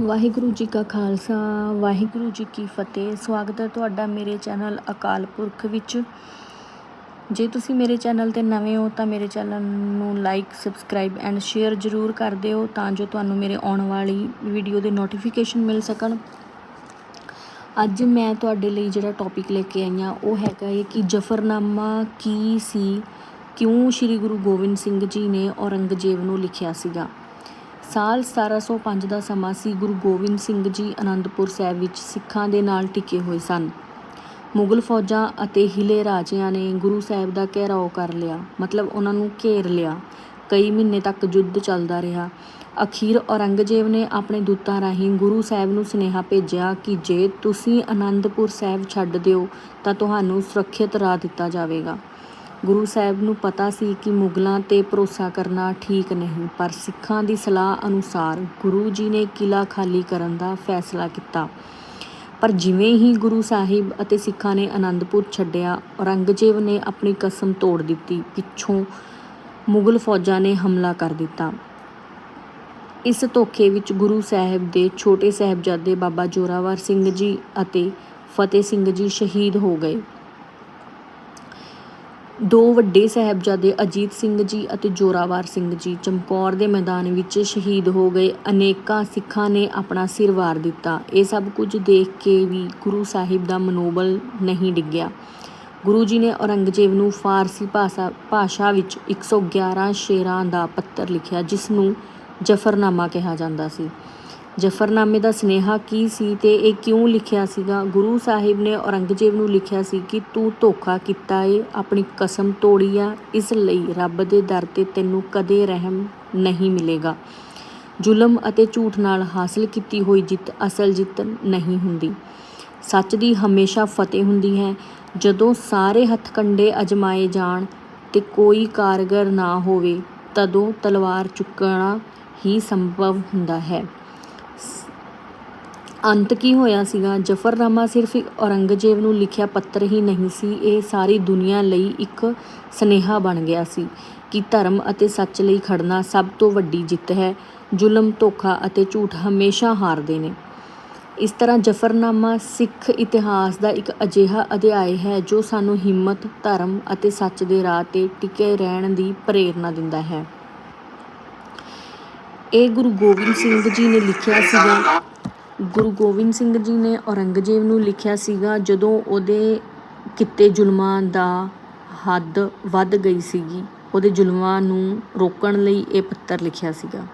ਵਾਹਿਗੁਰੂ ਜੀ ਕਾ ਖਾਲਸਾ, ਵਾਹਿਗੁਰੂ ਜੀ ਕੀ ਫਤਿਹ। ਸਵਾਗਤ ਹੈ ਤੁਹਾਡਾ ਮੇਰੇ ਚੈਨਲ ਅਕਾਲ ਪੁਰਖ ਵਿੱਚ। ਜੇ ਤੁਸੀਂ ਮੇਰੇ ਚੈਨਲ ਤੇ ਨਵੇਂ ਹੋ ਤਾਂ ਮੇਰੇ ਚੈਨਲ ਨੂੰ ਲਾਈਕ ਸਬਸਕ੍ਰਾਈਬ ਐਂਡ ਸ਼ੇਅਰ ਜ਼ਰੂਰ ਕਰ ਦਿਓ ਤਾਂ ਜੋ ਤੁਹਾਨੂੰ ਮੇਰੇ ਆਉਣ ਵਾਲੀ ਵੀਡੀਓ ਦੇ ਨੋਟੀਫਿਕੇਸ਼ਨ ਮਿਲ ਸਕਣ। ਅੱਜ ਮੈਂ ਤੁਹਾਡੇ ਲਈ ਜਿਹੜਾ ਟੌਪਿਕ ਲੈ ਕੇ ਆਈ ਹਾਂ, ਉਹ ਹੈਗਾ ਹੈ ਕਿ ਜਫਰਨਾਮਾ ਕੀ ਸੀ, ਕਿਉਂ ਸ੍ਰੀ ਗੁਰੂ ਗੋਬਿੰਦ ਸਿੰਘ ਜੀ ਨੇ ਔਰੰਗਜ਼ੇਬ ਨੂੰ ਲਿਖਿਆ ਸੀਗਾ। ਸਾਲ 1705 ਦਾ ਸਮਾਂ ਸੀ ਗੁਰੂ ਗੋਬਿੰਦ ਸਿੰਘ ਜੀ ਅਨੰਦਪੁਰ ਸਾਹਿਬ ਵਿੱਚ ਸਿੱਖਾਂ ਦੇ ਨਾਲ ਟਿਕੇ ਹੋਏ ਸਨ। ਮੁਗਲ ਫੌਜਾਂ ਅਤੇ ਹਿਲੇ ਰਾਜਿਆਂ ਨੇ ਗੁਰੂ ਸਾਹਿਬ ਦਾ ਘੇਰਾਓ ਕਰ ਲਿਆ, ਮਤਲਬ ਉਹਨਾਂ ਨੂੰ ਘੇਰ ਲਿਆ। ਕਈ ਮਹੀਨੇ ਤੱਕ ਯੁੱਧ ਚੱਲਦਾ ਰਿਹਾ। ਅਖੀਰ ਔਰੰਗਜ਼ੇਬ ਨੇ ਆਪਣੇ ਦੂਤਾਂ ਰਾਹੀਂ ਗੁਰੂ ਸਾਹਿਬ ਨੂੰ ਸੁਨੇਹਾ ਭੇਜਿਆ ਕਿ ਜੇ ਤੁਸੀਂ ਅਨੰਦਪੁਰ ਸਾਹਿਬ ਛੱਡ ਦਿਓ ਤਾਂ ਤੁਹਾਨੂੰ ਸੁਰੱਖਿਅਤ ਰਾਹ ਦਿੱਤਾ ਜਾਵੇਗਾ। ਗੁਰੂ ਸਾਹਿਬ ਨੂੰ ਪਤਾ ਸੀ ਕਿ ਮੁਗਲਾਂ ਤੇ ਭਰੋਸਾ ਕਰਨਾ ਠੀਕ ਨਹੀਂ, ਪਰ ਸਿੱਖਾਂ ਦੀ ਸਲਾਹ ਅਨੁਸਾਰ ਗੁਰੂ ਜੀ ਨੇ ਕਿਲਾ ਖਾਲੀ ਕਰਨ ਦਾ ਫੈਸਲਾ ਕੀਤਾ। ਪਰ ਜਿਵੇਂ ਹੀ ਗੁਰੂ ਸਾਹਿਬ ਅਤੇ ਸਿੱਖਾਂ ਨੇ ਆਨੰਦਪੁਰ ਛੱਡਿਆ, ਔਰੰਗਜ਼ੇਬ ਨੇ ਆਪਣੀ ਕਸਮ ਤੋੜ ਦਿੱਤੀ, ਪਿੱਛੋਂ ਮੁਗਲ ਫੌਜਾਂ ਨੇ ਹਮਲਾ ਕਰ ਦਿੱਤਾ। ਇਸ ਧੋਖੇ ਵਿੱਚ ਗੁਰੂ ਸਾਹਿਬ ਦੇ ਛੋਟੇ ਸਾਹਿਬਜ਼ਾਦੇ ਬਾਬਾ ਜੋਰਾਵਰ ਸਿੰਘ ਜੀ ਅਤੇ ਫਤਿਹ ਸਿੰਘ ਜੀ ਸ਼ਹੀਦ ਹੋ ਗਏ। ਦੋ ਵੱਡੇ ਸਾਹਿਬਜ਼ਾਦੇ, ਅਜੀਤ ਸਿੰਘ ਜੀ ਅਤੇ ਜੋਰਾਵਰ ਸਿੰਘ ਜੀ, ਚਮਕੌਰ ਦੇ ਮੈਦਾਨ ਵਿੱਚ ਸ਼ਹੀਦ ਹੋ ਗਏ। ਅਨੇਕਾਂ ਸਿੱਖਾਂ ਨੇ ਆਪਣਾ ਸਿਰ ਵਾਰ ਦਿੱਤਾ। ਇਹ ਸਭ ਕੁਝ ਦੇਖ ਕੇ ਵੀ ਗੁਰੂ ਸਾਹਿਬ ਦਾ ਮਨੋਬਲ ਨਹੀਂ ਡਿੱਗਿਆ। ਗੁਰੂ ਜੀ ਨੇ ਔਰੰਗਜ਼ੇਬ ਨੂੰ ਫਾਰਸੀ ਭਾਸ਼ਾ ਭਾਸ਼ਾ ਵਿੱਚ 111 ਸ਼ੇਰਾਂ ਦਾ ਪੱਤਰ ਲਿਖਿਆ, ਜਿਸ ਨੂੰ ਜਫਰਨਾਮਾ ਕਿਹਾ ਜਾਂਦਾ ਸੀ। ਜਫਰਨਾਮੇ ਦਾ ਸੁਨੇਹਾ ਕੀ ਸੀ ਤੇ ਇਹ ਕਿਉਂ ਲਿਖਿਆ ਸੀਗਾ? ਗੁਰੂ ਸਾਹਿਬ ਨੇ ਔਰੰਗਜ਼ੇਬ ਨੂੰ ਲਿਖਿਆ ਸੀ ਕਿ ਤੂੰ ਧੋਖਾ ਕੀਤਾ ਏ, ਆਪਣੀ ਕਸਮ ਤੋੜੀ ਆ, ਇਸ ਲਈ ਰੱਬ ਦੇ ਦਰ ਤੇ ਤੈਨੂੰ ਕਦੇ ਰਹਿਮ ਨਹੀਂ ਮਿਲੇਗਾ। ਜ਼ੁਲਮ ਅਤੇ ਝੂਠ ਨਾਲ ਹਾਸਲ ਕੀਤੀ ਹੋਈ ਜਿੱਤ ਅਸਲ ਜਿੱਤ ਨਹੀਂ ਹੁੰਦੀ। ਸੱਚ ਦੀ ਹਮੇਸ਼ਾ ਫਤਿਹ ਹੁੰਦੀ ਹੈ। ਜਦੋਂ ਸਾਰੇ ਹੱਥਕੰਡੇ ਅਜਮਾਏ ਜਾਣ ਤੇ ਕੋਈ ਕਾਰਗਰ ਨਾ ਹੋਵੇ, ਤਦੋਂ ਤਲਵਾਰ ਚੁੱਕਣਾ ਹੀ ਸੰਭਵ ਹੁੰਦਾ ਹੈ। ਅੰਤ ਕੀ ਹੋਇਆ ਸੀਗਾ? ਜਫਰਨਾਮਾ ਸਿਰਫ ਇੱਕ ਔਰੰਗਜ਼ੇਬ ਨੂੰ ਲਿਖਿਆ ਪੱਤਰ ਹੀ ਨਹੀਂ ਸੀ। ਇਹ ਸਾਰੀ ਦੁਨੀਆ ਲਈ ਇੱਕ ਸਨੇਹਾ ਬਣ ਗਿਆ ਸੀ ਕਿ ਧਰਮ ਅਤੇ ਸੱਚ ਲਈ ਖੜਨਾ ਸਭ ਤੋਂ ਵੱਡੀ ਜਿੱਤ ਹੈ। ਜ਼ੁਲਮ, ਧੋਖਾ ਅਤੇ ਝੂਠ ਹਮੇਸ਼ਾ ਹਾਰਦੇ ਨੇ। ਇਸ ਤਰ੍ਹਾਂ ਜਫਰਨਾਮਾ ਸਿੱਖ ਇਤਿਹਾਸ ਦਾ ਇੱਕ ਅਜਿਹਾ ਅਧਿਆਇ ਹੈ ਜੋ ਸਾਨੂੰ ਹਿੰਮਤ, ਧਰਮ ਅਤੇ ਸੱਚ ਦੇ ਰਾਹ ਤੇ ਟਿਕੇ ਰਹਿਣ ਦੀ ਪ੍ਰੇਰਣਾ ਦਿੰਦਾ ਹੈ। ਇਹ ਗੁਰੂ ਗੋਬਿੰਦ ਸਿੰਘ ਜੀ ਨੇ ਲਿਖਿਆ ਸੀਗਾ ਗੁਰੂ ਗੋਬਿੰਦ ਸਿੰਘ ਜੀ ਨੇ ਔਰੰਗਜ਼ੇਬ ਨੂੰ ਲਿਖਿਆ ਸੀਗਾ, ਜਦੋਂ ਉਹਦੇ ਕਿਤੇ ਜ਼ੁਲਮਾਂ ਦਾ ਹੱਦ ਵੱਧ ਗਈ ਸੀਗੀ, ਉਹਦੇ ਜ਼ੁਲਮਾਂ ਨੂੰ ਰੋਕਣ ਲਈ ਇਹ ਪੱਤਰ ਲਿਖਿਆ ਸੀਗਾ।